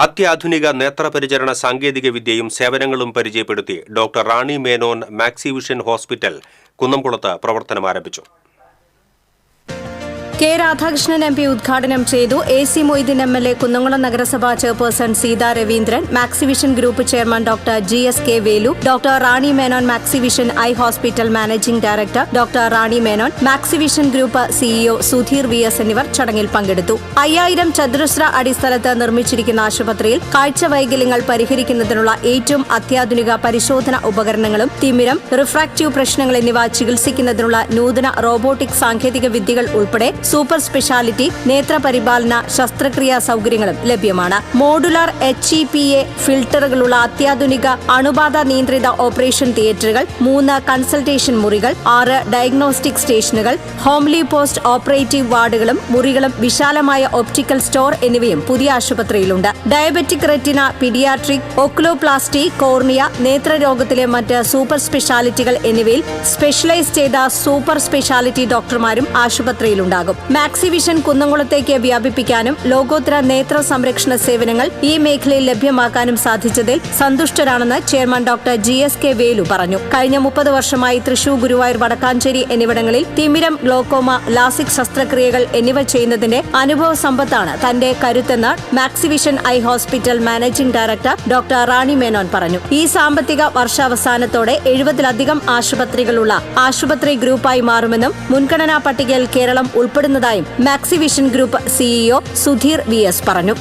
അത്യാധുനിക നേത്രപരിചരണ സാങ്കേതിക വിദ്യയും സേവനങ്ങളും പരിചയപ്പെടുത്തി doctor Rani Menon Maxivision hospital കുന്നംകുളത്ത് പ്രവർത്തനം ആരംഭിച്ചു കെ രാധാകൃഷ്ണൻ എം പി ഉദ്ഘാടനം ചെയ്തു. A C Moideen M L A Kunnamkulam നഗരസഭാ chairperson Seetha Raveendran Maxivision group chairman doctor G S K Velu doctor Rani Menon Maxivision eye hospital managing director doctor Rani Menon Maxivision group CEO Sudheer V S എന്നിവർ ചടങ്ങിൽ പങ്കെടുത്തു. അയ്യായിരം ചതുരശ്ര അടിസ്ഥലത്ത് നിർമ്മിച്ചിരിക്കുന്ന ആശുപത്രിയിൽ കാഴ്ച വൈകല്യങ്ങൾ പരിഹരിക്കുന്നതിനുള്ള ഏറ്റവും അത്യാധുനിക പരിശോധന ഉപകരണങ്ങളും തിമിരം റിഫ്രാക്റ്റീവ് പ്രശ്നങ്ങൾ എന്നിവ ചികിത്സിക്കുന്നതിനുള്ള നൂതന റോബോട്ടിക് സാങ്കേതിക വിദ്യകൾ ഉൾപ്പെടെ സൂപ്പർ സ്പെഷ്യാലിറ്റി നേത്രപരിപാലന ശസ്ത്രക്രിയാ സൗകര്യങ്ങളും ലഭ്യമാണ്. Modular H E P A ഫിൽട്ടറുകളുള്ള അത്യാധുനിക അണുബാധ നിയന്ത്രിത ഓപ്പറേഷൻ തിയേറ്ററുകൾ മൂന്ന് കൺസൾട്ടേഷൻ മുറികൾ ആറ് ഡയഗ്നോസ്റ്റിക് സ്റ്റേഷനുകൾ ഹോംലി പോസ്റ്റ് ഓപ്പറേറ്റീവ് വാർഡുകളും മുറികളും വിശാലമായ ഒപ്റ്റിക്കൽ സ്റ്റോർ എന്നിവയും പുതിയ ആശുപത്രിയിലുണ്ട്. Diabetic retina paediatric oculoplasty cornea നേത്രരോഗത്തിലെ മറ്റ് സൂപ്പർ സ്പെഷ്യാലിറ്റികൾ എന്നിവയിൽ സ്പെഷ്യലൈസ് ചെയ്ത സൂപ്പർ സ്പെഷ്യാലിറ്റി ഡോക്ടർമാരും ആശുപത്രിയിലുണ്ടാകും. മാക്സിവിഷൻ കുന്നംകുളത്തേക്ക് വ്യാപിപ്പിക്കാനും ലോകോത്തര നേത്ര സംരക്ഷണ സേവനങ്ങൾ ഈ മേഖലയിൽ ലഭ്യമാക്കാനും സാധിച്ചതിൽ സന്തുഷ്ടരാണെന്ന് chairman doctor G S K Velu പറഞ്ഞു. കഴിഞ്ഞ മുപ്പത് വർഷമായി തൃശൂർ ഗുരുവായൂർ വടക്കാഞ്ചേരി എന്നിവിടങ്ങളിൽ തിമിരം ഗ്ലോക്കോമ ലാസിക് ശസ്ത്രക്രിയകൾ എന്നിവ ചെയ്യുന്നതിന്റെ അനുഭവ സമ്പത്താണ് തന്റെ കരുത്തെന്ന് Maxivision eye hospital managing director doctor Rani Menon പറഞ്ഞു. ഈ സാമ്പത്തിക വർഷാവസാനത്തോടെ എഴുപതിലധികം ആശുപത്രികളുള്ള ആശുപത്രി ഗ്രൂപ്പായി മാറുമെന്നും മുൻഗണനാ പട്ടികയിൽ Keralam ഉൾപ്പെടുന്നതായും Maxivision group CEO Sudheer V S പറഞ്ഞു